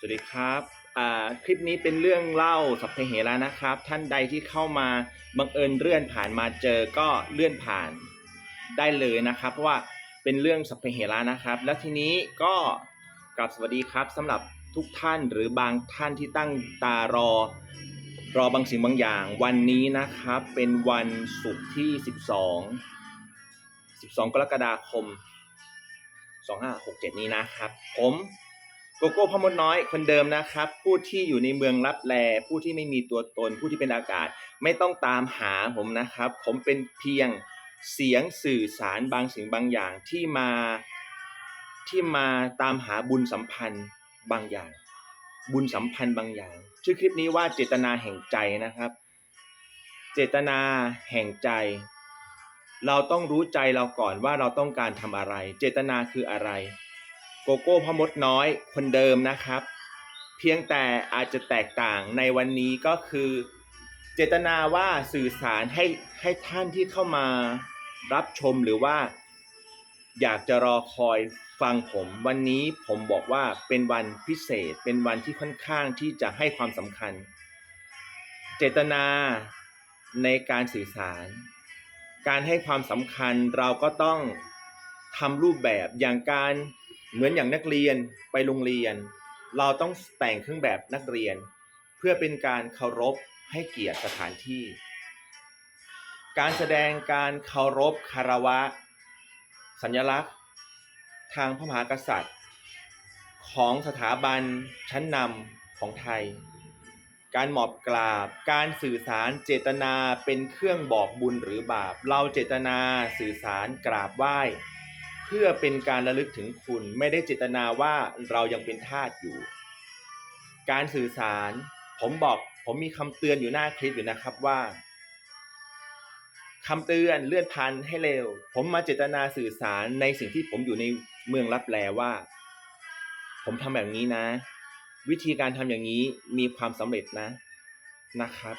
สวัสดีครับอ่าคลิปนี้เป็นเรื่องเล่าสัพเพเหระนะครับ ท่านใดที่เข้ามาบังเอิญเลื่อนผ่านมาเจอก็เลื่อนผ่านได้เลยนะครับ เพราะว่าเป็นเรื่องสัพเพเหระนะครับ แล้วทีนี้ก็กลับสวัสดีครับสำหรับทุกท่านหรือบางท่านที่ตั้งตารอ รอบางสิ่งบางอย่าง วันนี้นะครับเป็นวันศุกร์ที่ 12 12 กรกฎาคม 2567 นี้นะครับ ผม โกโก้พมดน้อยคนเดิมนะครับ ผู้ที่อยู่ในเมืองรับแลผู้ที่ไม่มีตัวตน ผู้ที่เป็นอากาศ ไม่ต้องตามหาผมนะครับ ผมเป็นเพียงเสียงสื่อสารบางสิ่งบางอย่างที่มาที่มาตามหาบุญสัมพันธ์บางอย่าง บุญสัมพันธ์บางอย่าง ชื่อคลิปนี้ว่าเจตนาแห่งใจนะครับ เจตนาแห่งใจ เราต้องรู้ใจเราก่อนว่าเราต้องการทำอะไร เจตนาคืออะไร โกโก้พ่อมดน้อยคนเดิมนะครับ เพียงแต่อาจจะแตกต่างในวันนี้ก็คือ เจตนาว่าสื่อสารให้ให้ท่านที่เข้ามารับชมหรือว่า อยากจะรอคอยฟังผมวันนี้ผมบอกว่าเป็นวันพิเศษเป็นวันที่ค่อนข้างที่จะให้ความสำคัญ เจตนาในการสื่อสาร การให้ความสำคัญเราก็ต้องทำรูปแบบอย่างการ เหมือนอย่างนักเรียนไปโรงเรียน เราต้องแต่งเครื่องแบบนักเรียน เพื่อเป็นการเคารพให้เกียรติสถานที่ การแสดงการเคารพคารวะ สัญลักษณ์ ทางพระมหากษัตริย์ ของสถาบันชั้นนำของไทย การหมอบกราบ การสื่อสารเจตนาเป็นเครื่องบอกบุญหรือบาป เราเจตนาสื่อสารกราบไหว้ เพื่อเป็นการระลึกถึงคุณไม่ได้เจตนาว่าเรายังเป็นทาสอยู่ การสื่อสาร ผมบอกผมมีคำเตือนอยู่หน้าคลิปอยู่นะครับว่าคำเตือนเลื่อนพันให้เร็ว ผมมาเจตนาสื่อสารในสิ่งที่ผมอยู่ในเมืองรับแลว่า ผมทำแบบนี้นะ วิธีการทำอย่างนี้มีความสำเร็จนะนะครับ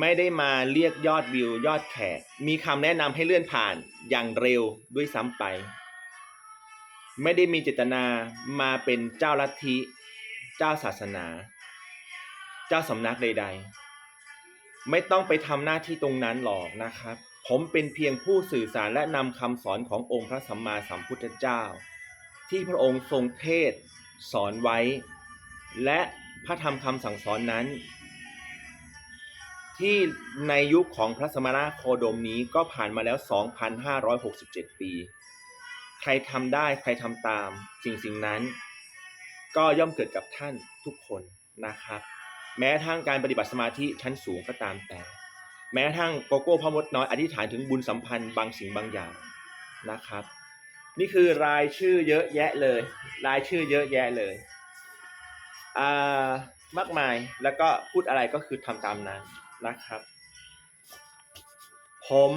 ไม่ได้มาเรียกยอดวิวยอดแขก มีคำแนะนำให้เลื่อนผ่านอย่างเร็วด้วยซ้ำไป ไม่ได้มีเจตนามาเป็นเจ้าลัทธิ เจ้าศาสนา เจ้าสำนักใด ๆ ไม่ต้องไปทำหน้าที่ตรงนั้นหรอกนะครับ ผมเป็นเพียงผู้สื่อสารและนำคำสอนขององค์พระสัมมาสัมพุทธเจ้า ที่พระองค์ทรงเทศสอนไว้ และพระธรรมคำสั่งสอนนั้น ที่ในยุคของพระสมณะโคดมนี้ก็ผ่านมาแล้ว 2,567 ปี ใครทำได้ใครทำตามสิ่งสิ่งนั้น ก็ย่อมเกิดกับท่านทุกคนนะครับ แม้ทั้งการปฏิบัติสมาธิชั้นสูงก็ตามแต่ แม้ทั้งโกโก้พมดน้อยอธิษฐานถึงบุญสัมพันธ์บางสิ่งบางอย่างนะครับ นี่คือรายชื่อเยอะแยะเลย รายชื่อเยอะแยะเลยอ่ามากมายแล้วก็พูดอะไรก็คือทำตามนั้น นะครับ ผม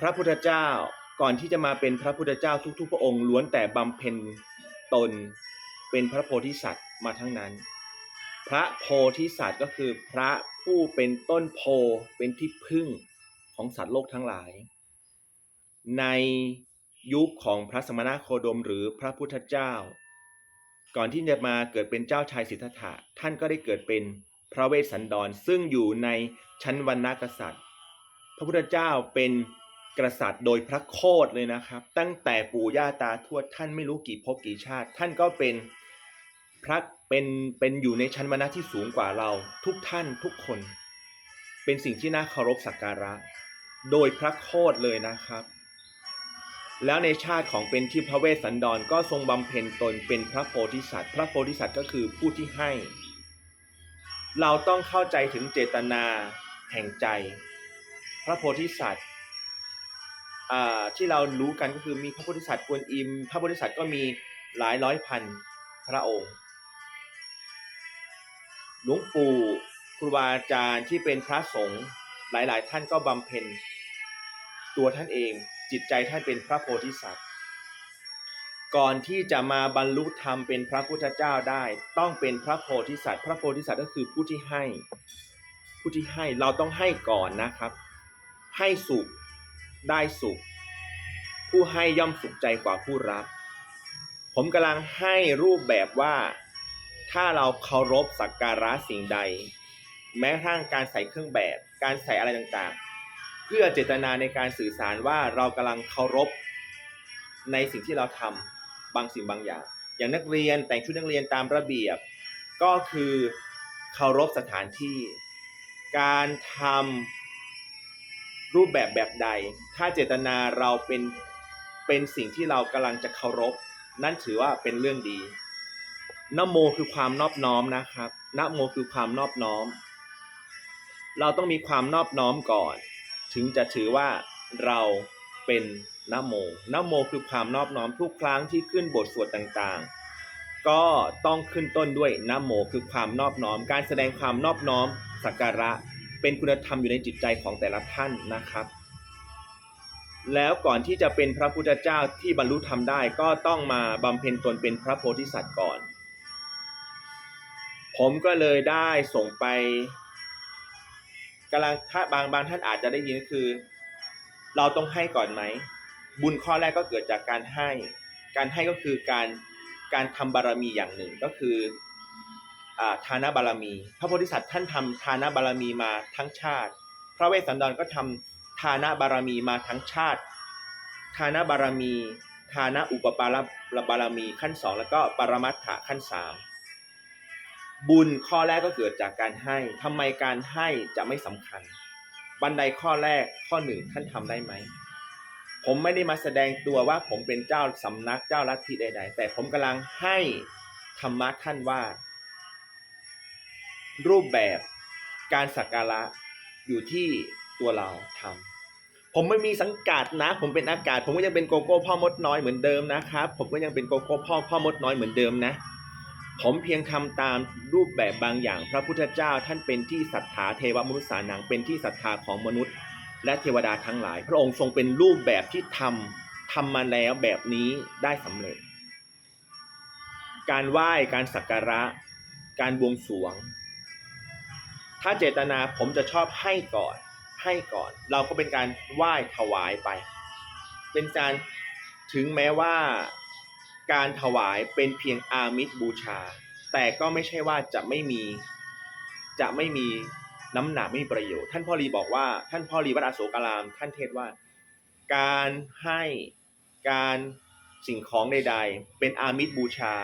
พระพุทธเจ้าก่อนที่จะมาเป็นพระพุทธเจ้าทุกๆ พระองค์ล้วนแต่บำเพ็ญตนเป็นพระโพธิสัตว์มาทั้งนั้น พระโพธิสัตว์ก็คือพระผู้เป็นต้นโพเป็นที่พึ่งของสัตว์โลกทั้งหลาย ในยุคของพระสมณโคดมหรือพระพุทธเจ้า ก่อนที่จะมาเกิดเป็นเจ้าชายสิทธัตถะท่านก็ได้เกิดเป็นพระเวสสันดร ซึ่งอยู่ในชั้นวรรณกษัตริย์ พระพุทธเจ้าเป็นกษัตริย์โดยพระโคดเลยนะครับ ตั้งแต่ปู่ย่าตาทวดท่านไม่รู้กี่ภพกี่ชาติ ท่านก็เป็นพระเป็นเป็นอยู่ในชั้นวรรณะที่สูงกว่าเราทุกท่านทุกคน เป็นสิ่งที่น่าเคารพสักการะ โดยพระโคดเลยนะครับ แล้วในชาติของเป็นที่พระเวสสันดรก็ทรงบำเพ็ญตนเป็นพระโพธิสัตว์ พระโพธิสัตว์ก็คือผู้ที่ให้ เราต้องเข้าใจถึงเจตนาแห่งใจ พระโพธิสัตว์ที่เรารู้กันก็คือมีพระโพธิสัตว์กวนอิม พระโพธิสัตว์ก็มีหลายร้อยพันพระองค์ หลวงปู่ครูบาอาจารย์ที่เป็นพระสงฆ์หลายๆ ท่านก็บำเพ็ญตัวท่านเอง จิตใจท่านเป็นพระโพธิสัตว์ ก่อนที่จะมาบรรลุธรรมเป็นพระพุทธเจ้าได้ ต้องเป็นพระโพธิสัตว์ พระโพธิสัตว์ก็คือผู้ที่ให้ ผู้ที่ให้เราต้องให้ก่อนนะครับ ให้สุขได้สุข ผู้ให้ย่อมสุขใจกว่าผู้รับ ผมกำลังให้รูปแบบว่าถ้าเราเคารพสักการะสิ่งใด แม้กระทั่งการใส่เครื่องแบบ การใส่อะไรต่างๆ เพื่อเจตนาในการสื่อสารว่าเรากำลังเคารพในสิ่งที่เราทำบางสิ่งบางอย่าง อย่างนักเรียนแต่งชุดนักเรียนตามระเบียบ ก็คือเคารพสถานที่ การทำรูปแบบแบบใด ถ้าเจตนาเราเป็นเป็นสิ่งที่เรากำลังจะเคารพ นั่นถือว่าเป็นเรื่องดีนโมคือความนอบน้อมนะครับนโมคือความนอบน้อม เราต้องมีความนอบน้อมก่อน ถึงจะถือว่าเราเป็นนโมนโมคือความนอบน้อมทุกครั้งที่ขึ้นบทสวดต่างๆ ก็ต้องขึ้นต้นด้วยนโมคือความนอบน้อม การแสดงความนอบน้อมสักการะเป็นคุณธรรมอยู่ในจิตใจของแต่ละท่านนะครับ แล้วก่อนที่จะเป็นพระพุทธเจ้าที่บรรลุธรรมได้ก็ต้องมาบำเพ็ญตนเป็นพระโพธิสัตว์ก่อน ผมก็เลยได้ส่งไป กำลังถ้าบางบางท่านอาจจะได้ยินก็คือ เราต้องให้ก่อนไหม บุญข้อแรกก็เกิดจากการให้ การให้ก็คือการการทำบารมีอย่างหนึ่งก็คืออาทานบารมี พระโพธิสัตว์ท่านทำทานบารมีมาทั้งชาติ พระเวสสันดรก็ทำทานบารมีมาทั้งชาติ ทานบารมี ทานอุปปารบารมีขั้นสองแล้วก็ปรมัตถะขั้นสาม บุญข้อแรกก็เกิดจากการให้ทำไมการให้จะไม่สำคัญ บันไดข้อแรกข้อหนึ่งท่านทำได้ไหม ผมไม่ได้มาแสดงตัวว่าผมเป็นเจ้าสำนักเจ้าลัทธิใด ๆ แต่ผมกำลังให้ธรรมะท่านว่า รูปแบบการสักการะอยู่ที่ตัวเราทำผมไม่มีสังกัดนะ ผมเป็นอากาศ ผมก็ยังเป็นโกโก้พ่อมดน้อยเหมือนเดิมนะครับ ผมก็ยังเป็นโกโก้พ่อพ่อมดน้อยเหมือนเดิมนะ ผมเพียงทำตามรูปแบบบางอย่าง พระพุทธเจ้าท่านเป็นที่ศรัทธาเทวมนุษย์สานังเป็นที่ศรัทธาของมนุษย์ และเทวดาทั้งหลาย พระองค์ทรงเป็นรูปแบบที่ทำทำมาแล้วแบบนี้ได้สำเร็จ การไหว้การสักการะ การบวงสรวง ถ้าเจตนาผมจะชอบให้ก่อนให้ก่อน เราก็เป็นการไหว้ถวายไป เป็นการถึงแม้ว่า การถวายเป็นเพียงอามิสบูชา แต่ก็ไม่ใช่ว่าจะไม่มีจะไม่มีน้ำหนักไม่มีประโยชน์ ท่านพ่อรีบอกว่า ท่านพ่อรีวัดอโศการาม ท่านเทศว่า การให้การสิ่งของใดๆ เป็นอามิสบูชา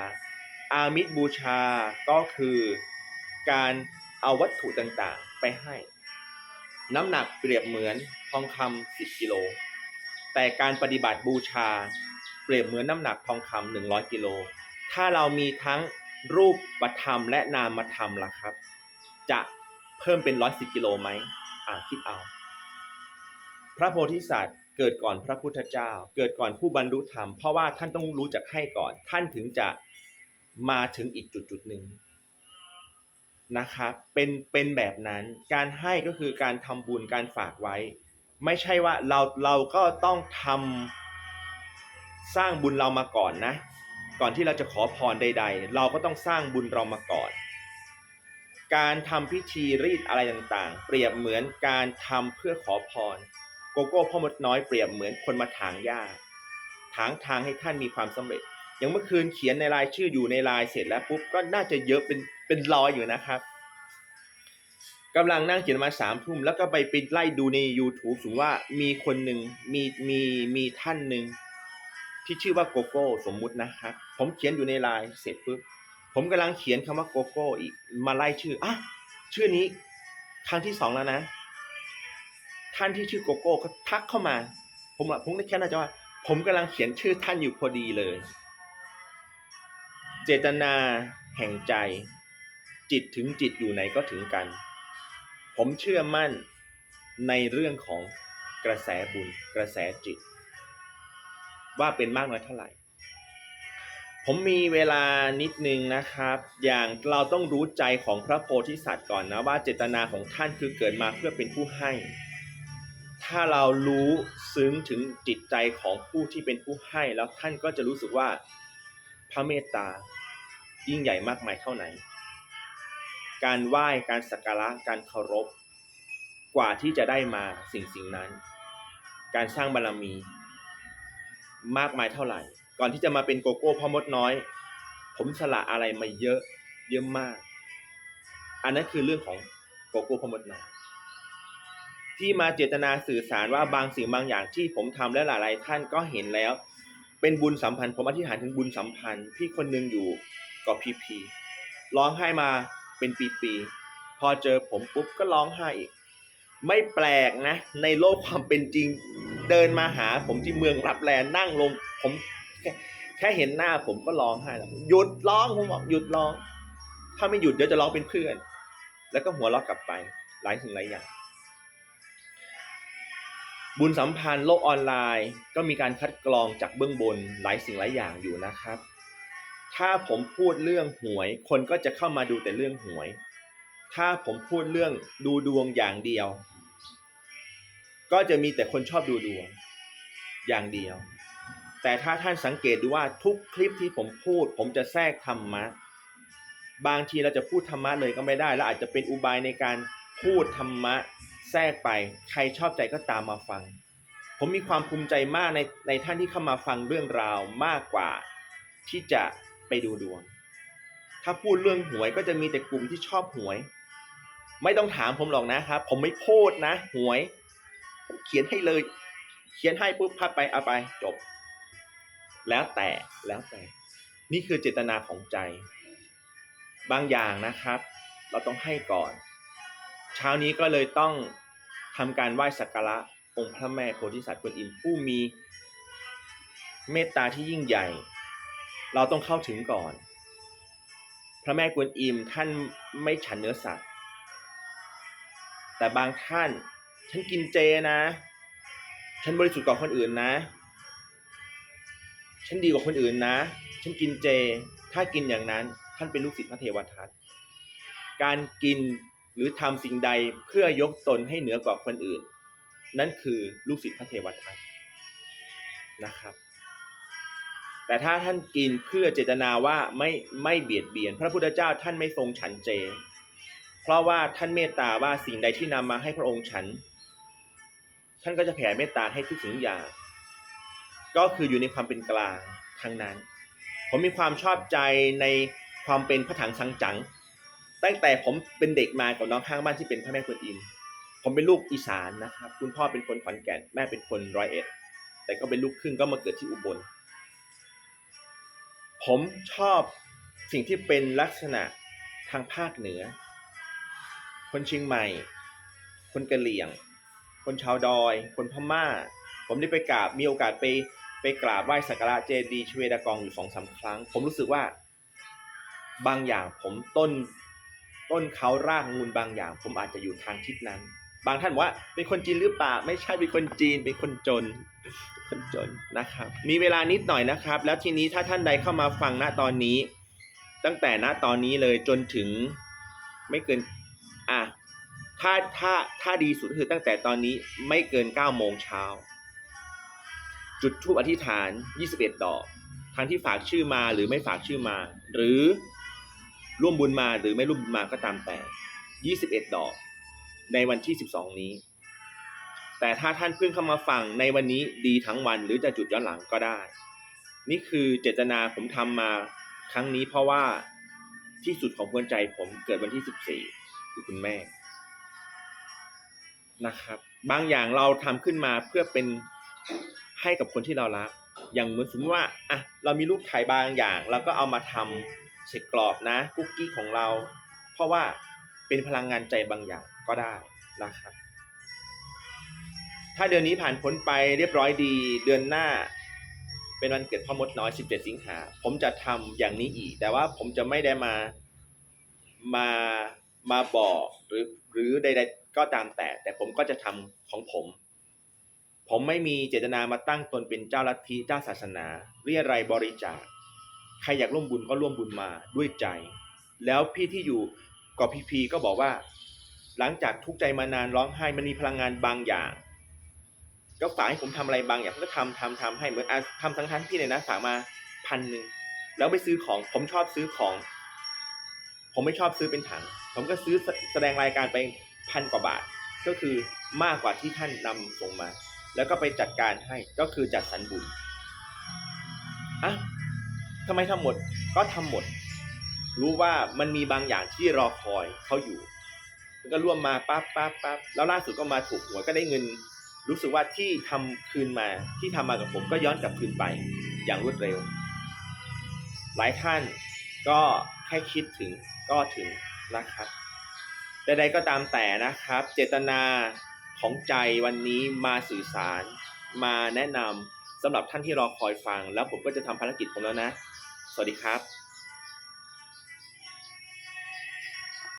อามิสบูชาก็คือการเอาวัตถุต่างๆ ไปให้ น้ำหนักเปรียบเหมือนทองคำ10กิโล แต่การปฏิบัติบูชา เปรียบเหมือนน้ำหนักทองคำหนึ่งร้อยกิโล ถ้าเรามีทั้งรูปประธรรมและนามธรรมล่ะครับ จะเพิ่มเป็นร้อยสิบกิโลไหมอ่าคิดเอา พระโพธิสัตว์เกิดก่อนพระพุทธเจ้า เกิดก่อนผู้บรรลุธรรม เพราะว่าท่านต้องรู้จักให้ก่อน ท่านถึงจะมาถึงอีกจุดจุดหนึ่งนะครับเป็นเป็นแบบนั้นการให้ก็คือการทำบุญการฝากไว้ ไม่ใช่ว่าเราเราก็ต้องทำ สร้างบุญเรามาก่อนนะ ก่อนที่เราจะขอพรใด ๆ เราก็ต้องสร้างบุญเรามาก่อน การทำพิธีรีดอะไรต่างๆ เปรียบเหมือนการทำเพื่อขอพร โกโก้พ่อมดน้อยเปรียบเหมือนคนมาถางหญ้าถางทางให้ท่านมีความสำเร็จ อย่างเมื่อคืนเขียนในรายชื่ออยู่ในลน์เสร็จแล้วปุ๊บก็น่าจะเยอะเป็นเป็นร้อยอยู่นะครับกำลังนั่งเขียนมาสามทุ่มแล้วก็ไปไปไล่ดูใน YouTube ถึงว่ามีคนหนึ่งมีมีมีท่านหนึ่ง ที่ชื่อว่าโกโก้สมมุตินะครับผมเขียนอยู่ในไลน์เสร็จปุ๊บผมกำลังเขียนคำว่าโกโก้อีกมาไล่ชื่ออะชื่อนี้ครั้งที่สองแล้วนะ ท่านที่ชื่อโกโก้ก็ทักเข้ามา ผมอะผมได้แค่น่าจะว่า ผมกำลังเขียนชื่อท่านอยู่พอดีเลย เจตนาแห่งใจ จิตถึงจิตอยู่ไหนก็ถึงกัน ผมเชื่อมั่นในเรื่องของกระแสบุญกระแสจิต ว่าเป็นมากน้อยเท่าไหร่ ผมมีเวลานิดนึงนะครับ อย่างเราต้องรู้ใจของพระโพธิสัตว์ก่อนนะว่าเจตนาของท่านคือเกิดมาเพื่อเป็นผู้ให้ ถ้าเรารู้ซึ้งถึงจิตใจของผู้ที่เป็นผู้ให้ แล้วท่านก็จะรู้สึกว่าพระเมตตายิ่งใหญ่มากมายเท่าไหน การไหว้การสักการะการเคารพ กว่าที่จะได้มาสิ่งสิ่งนั้น การสร้างบารมี มากมายเท่าไหร่ ก่อนที่จะมาเป็นโกโก้พ่อมดน้อย ผมสละอะไรมาเยอะเยอะมาก อันนั้นคือเรื่องของโกโก้พ่อมดน้อยที่มาเจตนาสื่อสารว่าบางสิ่งบางอย่างที่ผมทำและหลายๆท่านก็เห็นแล้ว เป็นบุญสัมพันธ์ผมอธิษฐานถึงบุญสัมพันธ์พี่คนหนึ่งอยู่กับพีพีร้องไห้มาเป็นปีๆพอเจอผมปุ๊บก็ร้องไห้อีก ไม่แปลกนะ ในโลกความเป็นจริง เดินมาหาผมที่เมืองรับแลนั่งลง ผมแค่แค่เห็นหน้าผมก็ร้องไห้แล้วหยุดร้องผมบอกหยุดร้อง ถ้าไม่หยุดเดี๋ยวจะร้องเป็นเพื่อน แล้วก็หัวเราะกลับไปหลายสิ่งหลายอย่าง บุญสัมพันธ์โลกออนไลน์ก็มีการคัดกรองจากเบื้องบนหลายสิ่งหลายอย่างอยู่นะครับ ถ้าผมพูดเรื่องหวย คนก็จะเข้ามาดูแต่เรื่องหวย ถ้าผมพูดเรื่องดูดวงอย่างเดียว ก็จะมีแต่คนชอบดูดวงอย่างเดียว แต่ถ้าท่านสังเกตดูว่าทุกคลิปที่ผมพูด ผมจะแทรกธรรมะ บางทีเราจะพูดธรรมะเลยก็ไม่ได้ แล้วอาจจะเป็นอุบายในการพูดธรรมะแทรกไป ใครชอบใจก็ตามมาฟัง ผมมีความภูมิใจมากในในท่านที่เข้ามาฟังเรื่องราวมากกว่า ที่จะไปดูดวง ถ้าพูดเรื่องหวยก็จะมีแต่กลุ่มที่ชอบหวย ไม่ต้องถามผมหรอกนะครับ ผมไม่พูดนะ หวย เขียนให้เลย เขียนให้ปุ๊บพัดไปเอาไปจบ แล้วแต่แล้วแต่ นี่คือเจตนาของใจ บางอย่างนะครับ เราต้องให้ก่อน เช้านี้ก็เลยต้องทำการไหว้สักการะองค์พระแม่โพธิสัตว์กวนอิมผู้มีเมตตาที่ยิ่งใหญ่ เราต้องเข้าถึงก่อน พระแม่กวนอิมท่านไม่ฉันเนื้อสัตว์ แต่บางท่าน ฉันกินเจนะ ฉันบริสุทธิ์กว่าคนอื่นนะ ฉันดีกว่าคนอื่นนะ ฉันกินเจ ถ้ากินอย่างนั้น ท่านเป็นลูกศิษย์พระเทวทัต การกินหรือทำสิ่งใดเพื่อยกตนให้เหนือกว่าคนอื่น นั่นคือลูกศิษย์พระเทวทัตนะครับ แต่ถ้าท่านกินเพื่อเจตนาว่าไม่ไม่เบียดเบียน พระพุทธเจ้าท่านไม่ทรงฉันเจ เพราะว่าท่านเมตตาว่าสิ่งใดที่นำมาให้พระองค์ฉัน ท่านก็จะแผ่เมตตาให้ทุกสิ่งอย่าง ก็คืออยู่ในความเป็นกลางทั้งนั้น ผมมีความชอบใจในความเป็นพระถังสังจัง ตั้งแต่ผมเป็นเด็กมากับน้องข้างบ้านที่เป็นพระแม่กวนอิมผมเป็นลูกอีสานนะครับ คุณพ่อเป็นคนขอนแก่น แม่เป็นคนร้อยเอ็ด แต่ก็เป็นลูกครึ่งก็มาเกิดที่อุบล ผมชอบสิ่งที่เป็นลักษณะทางภาคเหนือ คนเชียงใหม่ คนกะเหรี่ยง คนชาวดอย คนพม่า ผมได้ไปกราบมีโอกาสไปไปกราบไหว้สักการะเจดีย์ชเวดากองอยู่สองสามครั้ง ผมรู้สึกว่า บางอย่างผมต้นต้นเขารากมูลบางอย่าง ผมอาจจะอยู่ทางทิศนั้น บางท่านบอกว่าเป็นคนจีนหรือเปล่าไม่ใช่เป็นคนจีนเป็นคนจนคนจนนะครับ มีเวลานิดหน่อยนะครับ แล้วทีนี้ถ้าท่านใดเข้ามาฟังณตอนนี้ ตั้งแต่ณตอนนี้เลยจนถึงไม่เกินอะ ถ้าถ้าถ้าดีสุดก็คือตั้งแต่ตอนนี้ไม่เกิน9โมงเช้า จุดทูปอธิษฐาน 21 ดอก ทั้งที่ฝากชื่อมาหรือไม่ฝากชื่อมา หรือร่วมบุญมาหรือไม่ร่วมบุญมาก็ตามแต่ 21 ดอก ในวันที่ 12 นี้ แต่ถ้าท่านเพิ่งเข้ามาฟังในวันนี้ดีทั้งวันหรือจะจุดย้อนหลังก็ได้ นี่คือเจตนาผมทำมาครั้งนี้เพราะว่าที่สุดของหัวใจผมเกิดวันที่ 14 คือคุณแม่ นะครับ บางอย่างเราทำขึ้นมาเพื่อเป็นให้กับคนที่เรารัก อย่างเหมือนสมมติว่าอะเรามีรูปถ่ายบางอย่างเราก็เอามาทำเสร็จกรอบนะคุกกี้ของเรา เพราะว่าเป็นพลังงานใจบางอย่างก็ได้นะครับ ถ้าเดือนนี้ผ่านพ้นไปเรียบร้อยดีเดือนหน้าเป็นวันเกิดพ่อมดน้อย 17 สิงหา ผมจะทำอย่างนี้อีก แต่ว่าผมจะไม่ได้มามามาบอกหรือหรือใด ก็ตามแต่ แต่ผมก็จะทำของผม ผมไม่มีเจตนามาตั้งตนเป็นเจ้าลัทธิเจ้าศาสนา เรียรายบริจาคใครอยากร่วมบุญก็ร่วมบุญมาด้วยใจ แล้วพี่ที่อยู่กับพีพีก็บอกว่า หลังจากทุกข์ใจมานานร้องไห้มันมีพลังงานบางอย่าง ก็ฝากให้ผมทำอะไรบางอย่างก็ทำทำทำให้เหมือนอะทำทั้งทั้งพี่เลยนะฝากมาพันหนึ่งแล้วไปซื้อของผมชอบซื้อของ ผมไม่ชอบซื้อเป็นถัง ผมก็ซื้อแสดงรายการไป พันกว่าบาท ก็คือมากกว่าที่ท่านนำส่งมา แล้วก็ไปจัดการให้ก็คือจัดสรรบุญอะทำไมทำหมดก็ทำหมด รู้ว่ามันมีบางอย่างที่รอคอยเขาอยู่มันก็ร่วมมาปั๊บปั๊บปั๊บแล้วล่าสุดก็มาถูกหวยก็ได้เงิน รู้สึกว่าที่ทำคืนมาที่ทำมากับผมก็ย้อนกลับคืนไปอย่างรวดเร็ว หลายท่านก็แค่คิดถึงก็ถึงนะครับ ใดๆก็ตามแต่นะครับ เจตนาของใจวันนี้มาสื่อสาร มาแนะนำสำหรับท่านที่รอคอยฟัง แล้วผมก็จะทำภารกิจผมแล้วนะ สวัสดีครับ